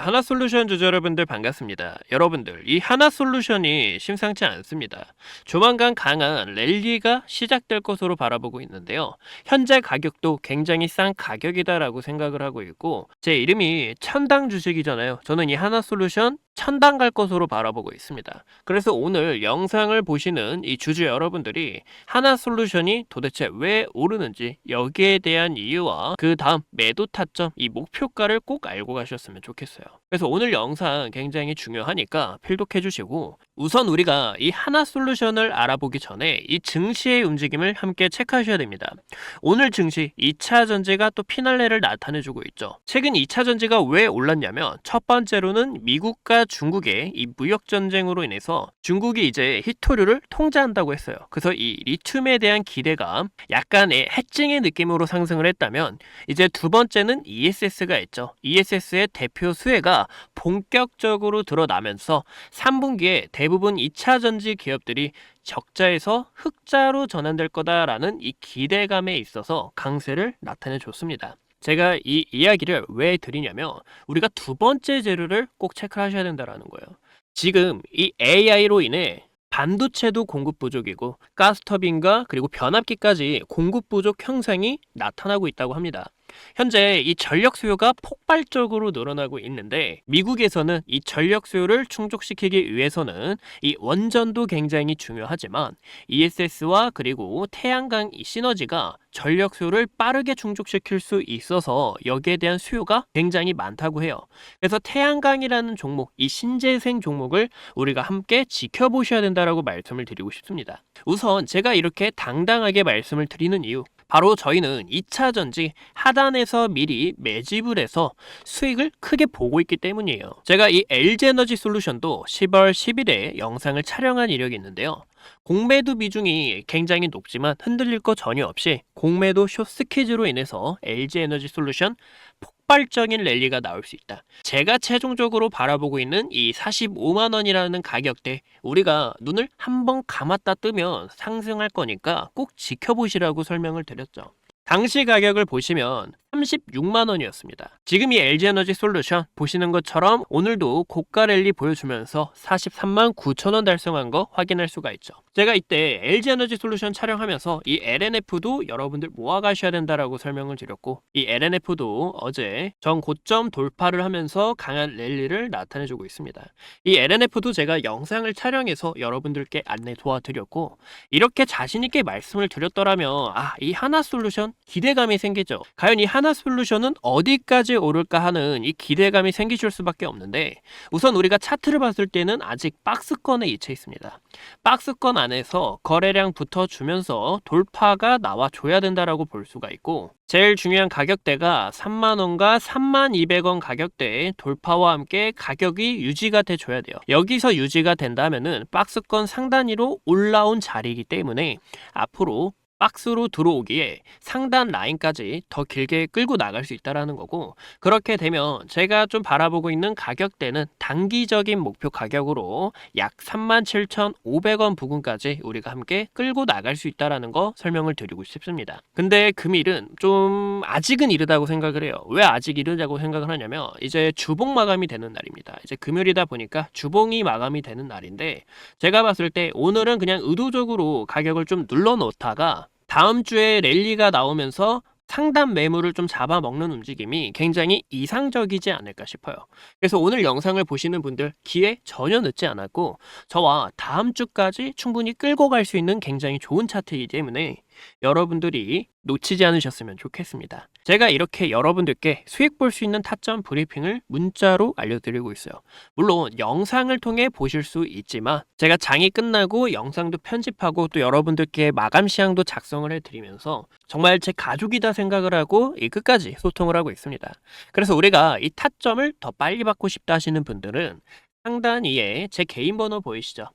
하나 솔루션 주주 여러분들 반갑습니다. 여러분들, 이 하나 솔루션이 심상치 않습니다. 조만간 강한 랠리가 시작될 것으로 바라보고 있는데요. 현재 가격도 굉장히 싼 가격이다라고 생각을 하고 있고, 제 이름이 천당 주식이잖아요. 저는 이 하나 솔루션 천당 갈 것으로 바라보고 있습니다. 그래서 오늘 영상을 보시는 이 주주 여러분들이 하나 솔루션이 도대체 왜 오르는지 여기에 대한 이유와 그 다음 매도 타점, 이 목표가를 꼭 알고 가셨으면 좋겠어요. 그래서 오늘 영상 굉장히 중요하니까 필독해 주시고 우선 우리가 이 하나 솔루션을 알아보기 전에 이 증시의 움직임을 함께 체크하셔야 됩니다. 오늘 증시 2차 전지가 또 피날레를 나타내주고 있죠. 최근 2차 전지가 왜 올랐냐면 첫 번째로는 미국과 중국의 이 무역 전쟁으로 인해서 중국이 이제 히토류를 통제한다고 했어요. 그래서 이 리튬에 대한 기대감, 약간의 해칭의 느낌으로 상승을 했다면 이제 두 번째는 ESS가 있죠. ESS의 대표 수혜가 본격적으로 드러나면서 3분기에 대부분 2차 전지 기업들이 적자에서 흑자로 전환될 거다라는 이 기대감에 있어서 강세를 나타내 줬습니다. 제가 이 이야기를 왜 드리냐면 우리가 두 번째 재료를 꼭 체크하셔야 된다라는 거예요. 지금 이 AI로 인해 반도체도 공급 부족이고 가스터빈과 그리고 변압기까지 공급 부족 현상이 나타나고 있다고 합니다. 현재 이 전력 수요가 폭발적으로 늘어나고 있는데 미국에서는 이 전력 수요를 충족시키기 위해서는 이 원전도 굉장히 중요하지만 ESS와 그리고 태양광 이 시너지가 전력 수요를 빠르게 충족시킬 수 있어서 여기에 대한 수요가 굉장히 많다고 해요. 그래서 태양광이라는 종목, 이 신재생 종목을 우리가 함께 지켜보셔야 된다라고 말씀을 드리고 싶습니다. 우선 제가 이렇게 당당하게 말씀을 드리는 이유 바로 저희는 2차 전지 하단에서 미리 매집을 해서 수익을 크게 보고 있기 때문이에요. 제가 이 LG에너지 솔루션도 10월 10일에 영상을 촬영한 이력이 있는데요. 공매도 비중이 굉장히 높지만 흔들릴 거 전혀 없이 공매도 숏스퀴즈로 인해서 LG에너지 솔루션 폭 발적인 랠리가 나올 수 있다. 제가 최종적으로 바라보고 있는 이 45만 원이라는 가격대 우리가 눈을 한번 감았다 뜨면 상승할 거니까 꼭 지켜보시라고 설명을 드렸죠. 당시 가격을 보시면 36만 원이었습니다. 지금 이 LG에너지 솔루션 보시는 것처럼 오늘도 고가 랠리 보여주면서 43만 9천 원 달성한 거 확인할 수가 있죠. 제가 이때 LG에너지 솔루션 촬영하면서 이 LNF도 여러분들 모아가셔야 된다라고 설명을 드렸고 이 LNF도 어제 전 고점 돌파를 하면서 강한 랠리를 나타내주고 있습니다. 이 LNF도 제가 영상을 촬영해서 여러분들께 안내 도와드렸고 이렇게 자신있게 말씀을 드렸더라면 아 이 하나 솔루션 기대감이 생기죠. 과연 이 하나 솔루션은 어디까지 오를까 하는 이 기대감이 생기실 수밖에 없는데 우선 우리가 차트를 봤을 때는 아직 박스권에 위치해 있습니다. 박스권 안에서 거래량 붙어주면서 돌파가 나와줘야 된다라고 볼 수가 있고 제일 중요한 가격대가 3만원과 3만200원 가격대의 돌파와 함께 가격이 유지가 돼줘야 돼요. 여기서 유지가 된다면은 박스권 상단위로 올라온 자리이기 때문에 앞으로 박스로 들어오기에 상단 라인까지 더 길게 끌고 나갈 수 있다라는 거고 그렇게 되면 제가 좀 바라보고 있는 가격대는 단기적인 목표 가격으로 약 37,500원 부근까지 우리가 함께 끌고 나갈 수 있다라는 거 설명을 드리고 싶습니다. 근데 금일은 좀 아직은 이르다고 생각을 해요. 왜 아직 이르다고 생각을 하냐면 이제 주봉 마감이 되는 날입니다. 이제 금요일이다 보니까 주봉이 마감이 되는 날인데 제가 봤을 때 오늘은 그냥 의도적으로 가격을 좀 눌러 놓다가 다음 주에 랠리가 나오면서 상단 매물을 좀 잡아먹는 움직임이 굉장히 이상적이지 않을까 싶어요. 그래서 오늘 영상을 보시는 분들 기회 전혀 늦지 않았고 저와 다음 주까지 충분히 끌고 갈 수 있는 굉장히 좋은 차트이기 때문에 여러분들이 놓치지 않으셨으면 좋겠습니다. 제가 이렇게 여러분들께 수익 볼 수 있는 타점 브리핑을 문자로 알려드리고 있어요. 물론 영상을 통해 보실 수 있지만 제가 장이 끝나고 영상도 편집하고 또 여러분들께 마감 시향도 작성을 해드리면서 정말 제 가족이다 생각을 하고 이 끝까지 소통을 하고 있습니다. 그래서 우리가 이 타점을 더 빨리 받고 싶다 하시는 분들은 상단 위에 제 개인 번호 보이시죠?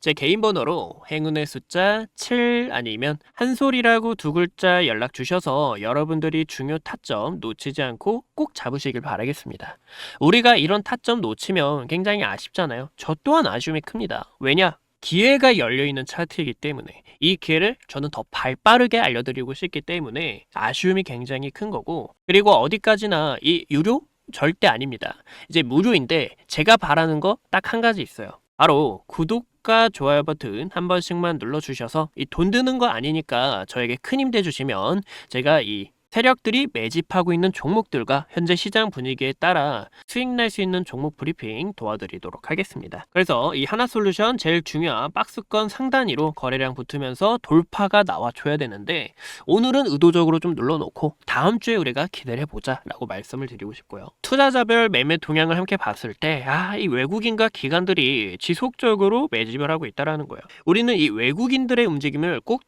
제 개인 번호로 행운의 숫자 7 아니면 한솔이라고 두 글자 연락 주셔서 여러분들이 중요 타점 놓치지 않고 꼭 잡으시길 바라겠습니다. 우리가 이런 타점 놓치면 굉장히 아쉽잖아요. 저 또한 아쉬움이 큽니다. 왜냐? 기회가 열려있는 차트이기 때문에 이 기회를 저는 더 발 빠르게 알려드리고 싶기 때문에 아쉬움이 굉장히 큰 거고 그리고 어디까지나 이 유료 절대 아닙니다. 이제 무료인데 제가 바라는 거 딱 한 가지 있어요. 바로 구독 과 좋아요 버튼 한 번씩만 눌러주셔서 이 돈 드는 거 아니니까 저에게 큰 힘 돼주시면 제가 이 세력들이 매집하고 있는 종목들과 현재 시장 분위기에 따라 수익 날수 있는 종목 브리핑 도와드리도록 하겠습니다. 그래서 이 하나솔루션 제일 중요한 박스권 상단위로 거래량 붙으면서 돌파가 나와줘야 되는데 오늘은 의도적으로 좀 눌러놓고 다음 주에 우리가 기대를 해보자 라고 말씀을 드리고 싶고요. 투자자별 매매 동향을 함께 봤을 때, 아, 이 외국인과 기관들이 지속적으로 매집을 하고 있다라는 거예요. 우리는 이 외국인들의 움직임을 꼭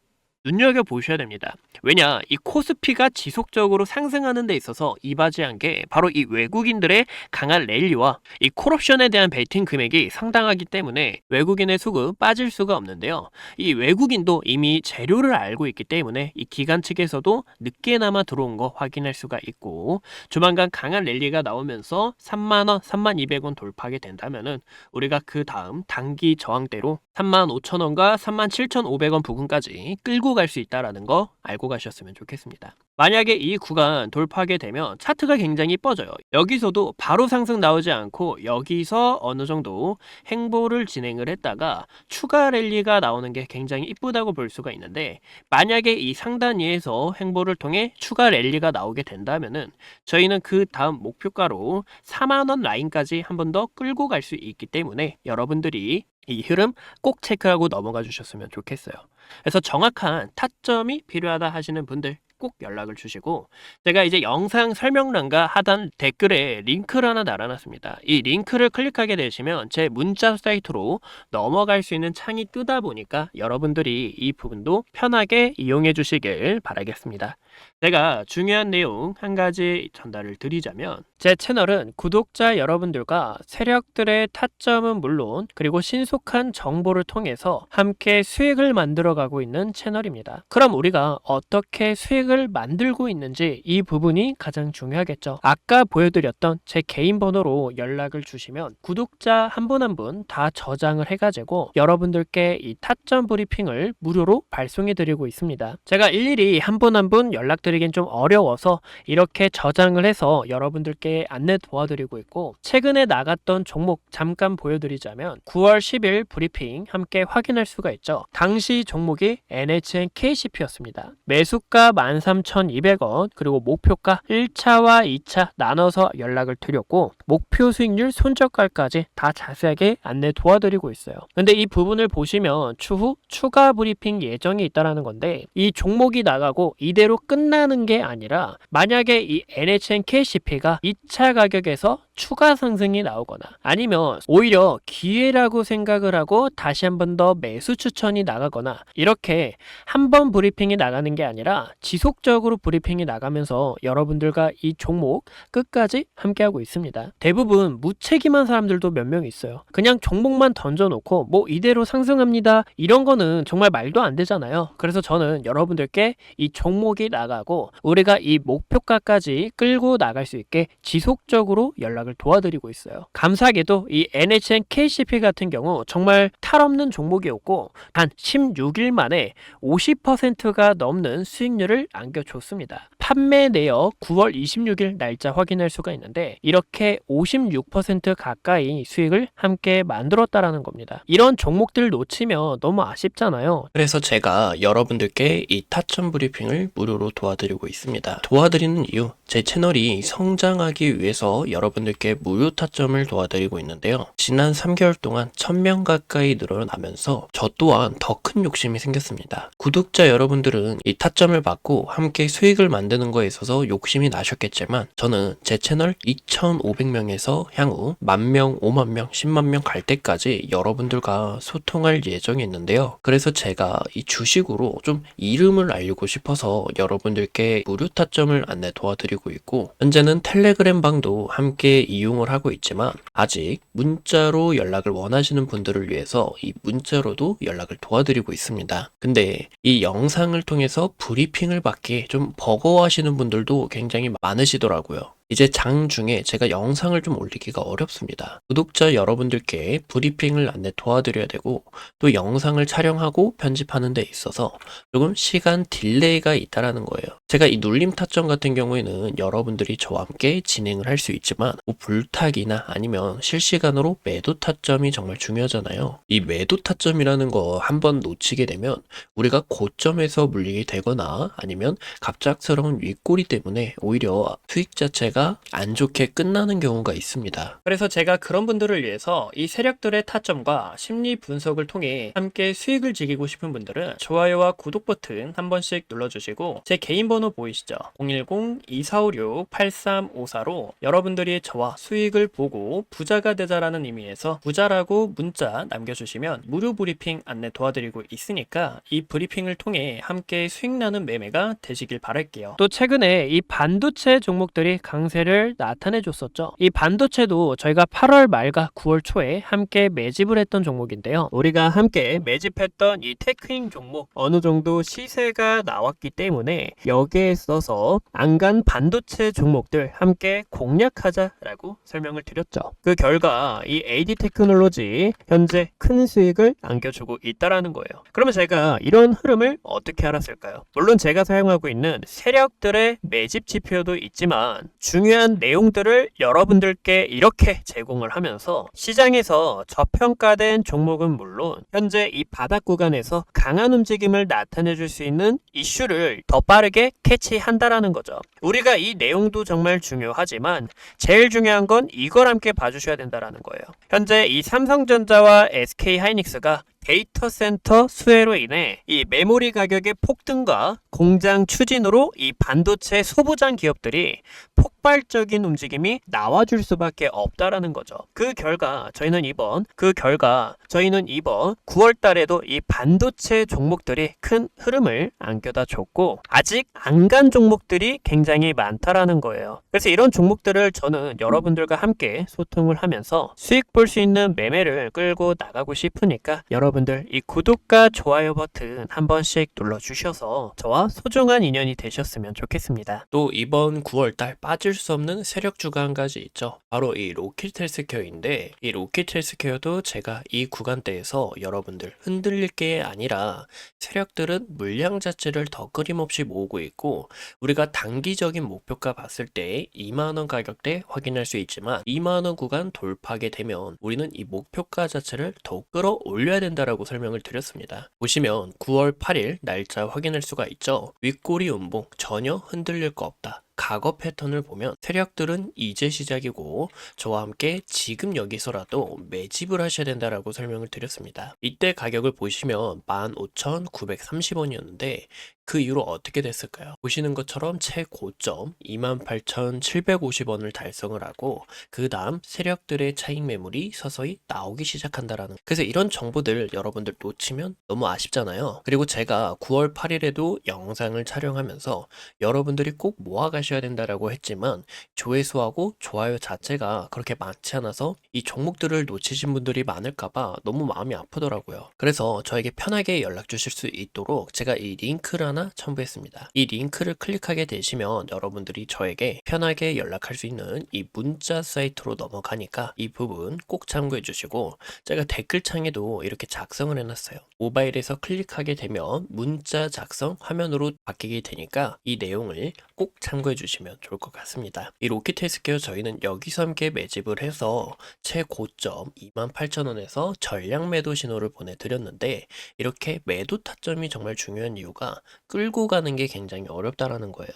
눈여겨 보셔야 됩니다. 왜냐, 이 코스피가 지속적으로 상승하는 데 있어서 이바지한 게 바로 이 외국인들의 강한 랠리와 이 콜옵션에 대한 베팅 금액이 상당하기 때문에 외국인의 수급 빠질 수가 없는데요. 이 외국인도 이미 재료를 알고 있기 때문에 이 기관 측에서도 늦게나마 들어온 거 확인할 수가 있고 조만간 강한 랠리가 나오면서 3만 원, 3만 200원 돌파하게 된다면은 우리가 그 다음 단기 저항대로 3만 5천원과 3만 7천5백원 부근까지 끌고 갈 수 있다라는 거 알고 가셨으면 좋겠습니다. 만약에 이 구간 돌파하게 되면 차트가 굉장히 뻐져요. 여기서도 바로 상승 나오지 않고 여기서 어느 정도 행보를 진행을 했다가 추가 랠리가 나오는 게 굉장히 이쁘다고 볼 수가 있는데 만약에 이 상단 위에서 행보를 통해 추가 랠리가 나오게 된다면은 저희는 그 다음 목표가로 4만원 라인까지 한 번 더 끌고 갈 수 있기 때문에 여러분들이 이 흐름 꼭 체크하고 넘어가 주셨으면 좋겠어요. 그래서 정확한 타점이 필요하다 하시는 분들 꼭 연락을 주시고 제가 이제 영상 설명란과 하단 댓글에 링크를 하나 달아놨습니다. 이 링크를 클릭하게 되시면 제 문자 사이트로 넘어갈 수 있는 창이 뜨다 보니까 여러분들이 이 부분도 편하게 이용해 주시길 바라겠습니다. 제가 중요한 내용 한 가지 전달을 드리자면 제 채널은 구독자 여러분들과 세력들의 타점은 물론 그리고 신속한 정보를 통해서 함께 수익을 만들어가고 있는 채널입니다. 그럼 우리가 어떻게 수익 을 만들고 있는지 이 부분이 가장 중요하겠죠. 아까 보여드렸던 제 개인 번호로 연락을 주시면 구독자 한 분 한 분 다 저장을 해가지고 여러분들께 이 타점 브리핑을 무료로 발송해드리고 있습니다. 제가 일일이 한 분 한 분 연락드리긴 좀 어려워서 이렇게 저장을 해서 여러분들께 안내 도와드리고 있고 최근에 나갔던 종목 잠깐 보여드리자면 9월 10일 브리핑 함께 확인할 수가 있죠. 당시 종목이 NHN KCP였습니다. 매수가 13,200원 그리고 목표가 1차와 2차 나눠서 연락을 드렸고 목표 수익률 손절가까지 다 자세하게 안내 도와드리고 있어요. 근데 이 부분을 보시면 추후 추가 브리핑 예정이 있다라는 건데 이 종목이 나가고 이대로 끝나는 게 아니라 만약에 이 NHN KCP가 2차 가격에서 추가 상승이 나오거나 아니면 오히려 기회라고 생각을 하고 다시 한 번 더 매수 추천이 나가거나 이렇게 한 번 브리핑이 나가는 게 아니라 지속적으로 브리핑이 나가면서 여러분들과 이 종목 끝까지 함께하고 있습니다. 대부분 무책임한 사람들도 몇 명 있어요. 그냥 종목만 던져놓고 뭐 이대로 상승합니다. 이런 거는 정말 말도 안 되잖아요. 그래서 저는 여러분들께 이 종목이 나가고 우리가 이 목표가까지 끌고 나갈 수 있게 지속적으로 연락 을 도와드리고 있어요. 감사하게도 이 NHN KCP 같은 경우 정말 탈 없는 종목이었고 단 16일 만에 50%가 넘는 수익률을 안겨줬습니다. 판매 내역 9월 26일 날짜 확인할 수가 있는데 이렇게 56% 가까이 수익을 함께 만들었다라는 겁니다. 이런 종목들 놓치면 너무 아쉽잖아요. 그래서 제가 여러분들께 이 타점 브리핑을 무료로 도와드리고 있습니다. 도와드리는 이유 제 채널이 성장하기 위해서 여러분들께 무료 타점을 도와드리고 있는데요. 지난 3개월 동안 1000명 가까이 늘어나면서 저 또한 더 큰 욕심이 생겼습니다. 구독자 여러분들은 이 타점을 받고 함께 수익을 만드는 거에 있어서 욕심이 나셨겠지만 저는 제 채널 2,500명에서 향후 만명, 5만 명, 10만 명 갈 때까지 여러분들과 소통할 예정이 있는데요. 그래서 제가 이 주식으로 좀 이름을 알리고 싶어서 여러분들께 무료 타점을 안내 도와드리고 있고 현재는 텔레그램 방도 함께 이용을 하고 있지만 아직 문자로 연락을 원하시는 분들을 위해서 이 문자로도 연락을 도와드리고 있습니다. 근데 이 영상을 통해서 브리핑을 받기 좀 버거워하시는 분들도 굉장히 많으시더라고요. 이제 장 중에 제가 영상을 좀 올리기가 어렵습니다. 구독자 여러분들께 브리핑을 안내 도와드려야 되고 또 영상을 촬영하고 편집하는 데 있어서 조금 시간 딜레이가 있다라는 거예요. 제가 이 눌림 타점 같은 경우에는 여러분들이 저와 함께 진행을 할 수 있지만 뭐 불타기나 아니면 실시간으로 매도 타점이 정말 중요하잖아요. 이 매도 타점이라는 거 한 번 놓치게 되면 우리가 고점에서 물리게 되거나 아니면 갑작스러운 윗꼬리 때문에 오히려 수익 자체가 안 좋게 끝나는 경우가 있습니다. 그래서 제가 그런 분들을 위해서 이 세력들의 타점과 심리 분석을 통해 함께 수익을 즐기고 싶은 분들은 좋아요와 구독 버튼 한 번씩 눌러주시고 제 개인 번호 보이시죠? 010-2456-8354로 여러분들이 저와 수익을 보고 부자가 되자라는 의미에서 부자라고 문자 남겨주시면 무료 브리핑 안내 도와드리고 있으니까 이 브리핑을 통해 함께 수익 나는 매매가 되시길 바랄게요. 또 최근에 이 반도체 종목들이 강 세를 나타내 줬었죠. 이 반도체도 저희가 8월 말과 9월 초에 함께 매집을 했던 종목인데요. 우리가 함께 매집했던 이 테크인 종목 어느 정도 시세가 나왔기 때문에 여기에 있어서 안간 반도체 종목들 함께 공략하자라고 설명을 드렸죠. 그 결과 이 AD 테크놀로지 현재 큰 수익을 안겨주고 있다라는 거예요. 그러면 제가 이런 흐름을 어떻게 알았을까요? 물론 제가 사용하고 있는 세력들의 매집 지표도 있지만 중요한 내용들을 여러분들께 이렇게 제공을 하면서 시장에서 저평가된 종목은 물론 현재 이 바닥 구간에서 강한 움직임을 나타내 줄 수 있는 이슈를 더 빠르게 캐치한다라는 거죠. 우리가 이 내용도 정말 중요하지만 제일 중요한 건 이걸 함께 봐주셔야 된다라는 거예요. 현재 이 삼성전자와 SK 하이닉스가 데이터 센터 수혜로 인해 이 메모리 가격의 폭등과 공장 추진으로 이 반도체 소부장 기업들이 폭발적인 움직임이 나와줄 수밖에 없다라는 거죠. 그 결과 저희는 이번 그 결과 저희는 이번 9월 달에도 이 반도체 종목들이 큰 흐름을 안겨다 줬고 아직 안 간 종목들이 굉장히 많다라는 거예요. 그래서 이런 종목들을 저는 여러분들과 함께 소통을 하면서 수익 볼 수 있는 매매를 끌고 나가고 싶으니까 여러분 들 이 구독과 좋아요 버튼 한 번씩 눌러 주셔서 저와 소중한 인연이 되셨으면 좋겠습니다. 또 이번 9월 달 빠질 수 없는 세력 가지 있죠. 바로 이 로켓 헬스케어인데 이 로켓 헬스케어도 제가 이 구간대에서 여러분들 흔들릴 게 아니라 세력들은 물량 자체를 더 끊임없이 모으고 있고 우리가 단기적인 목표가 봤을 때 2만원 가격대 확인할 수 있지만 2만원 구간 돌파하게 되면 우리는 이 목표가 자체를 더욱 끌어올려야 된다 라고 설명을 드렸습니다. 보시면 9월 8일 날짜 확인할 수가 있죠. 윗꼬리 운봉 전혀 흔들릴 거 없다. 과거 패턴을 보면 세력들은 이제 시작이고 저와 함께 지금 여기서라도 매집을 하셔야 된다라고 설명을 드렸습니다. 이때 가격을 보시면 15,930원이었는데 그 이후로 어떻게 됐을까요? 보시는 것처럼 최고점 28,750원을 달성을 하고 그 다음 세력들의 차익 매물이 서서히 나오기 시작한다라는 그래서 이런 정보들 여러분들 놓치면 너무 아쉽잖아요. 그리고 제가 9월 8일에도 영상을 촬영하면서 여러분들이 꼭 모아 가셔야 된다라고 했지만 조회수하고 좋아요 자체가 그렇게 많지 않아서 이 종목들을 놓치신 분들이 많을까봐 너무 마음이 아프더라고요. 그래서 저에게 편하게 연락 주실 수 있도록 제가 이 링크를 하나 첨부했습니다. 이 링크를 클릭하게 되시면 여러분들이 저에게 편하게 연락할 수 있는 이 문자 사이트로 넘어가니까 이 부분 꼭 참고해 주시고 제가 댓글창에도 이렇게 작성을 해놨어요. 모바일에서 클릭하게 되면 문자 작성 화면으로 바뀌게 되니까 이 내용을 꼭 참고해 주시면 좋을 것 같습니다. 이 로켓 헬스케어 저희는 여기서 함께 매집을 해서 최고점 28,000원에서 전량 매도 신호를 보내드렸는데 이렇게 매도 타점이 정말 중요한 이유가 끌고 가는 게 굉장히 어렵다라는 거예요.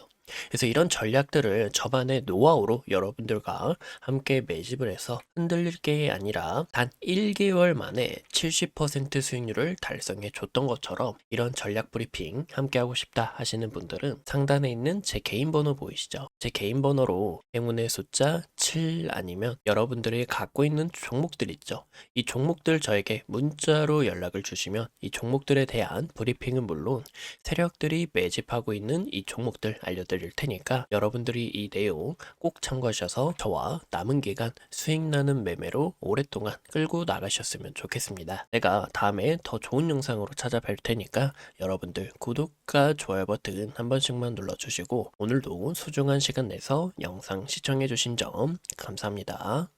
그래서 이런 전략들을 저만의 노하우로 여러분들과 함께 매집을 해서 흔들릴 게 아니라 단 1개월 만에 70% 수익률을 달성해 줬던 것처럼 이런 전략 브리핑 함께 하고 싶다 하시는 분들은 상단에 있는 제 개인 번호 보이시죠? 제 개인 번호로 행운의 숫자 7 아니면 여러분들이 갖고 있는 종목들 있죠? 이 종목들 저에게 문자로 연락을 주시면 이 종목들에 대한 브리핑은 물론 세력들이 매집하고 있는 이 종목들 알려드릴 알려 드릴 테니까 여러분들이 이 내용 꼭 참고하셔서 저와 남은 기간 수익 나는 매매로 오랫동안 끌고 나가셨으면 좋겠습니다. 내가 다음에 더 좋은 영상으로 찾아뵐 테니까 여러분들 구독과 좋아요 버튼 한 번씩만 눌러주시고 오늘도 소중한 시간 내서 영상 시청해주신 점 감사합니다.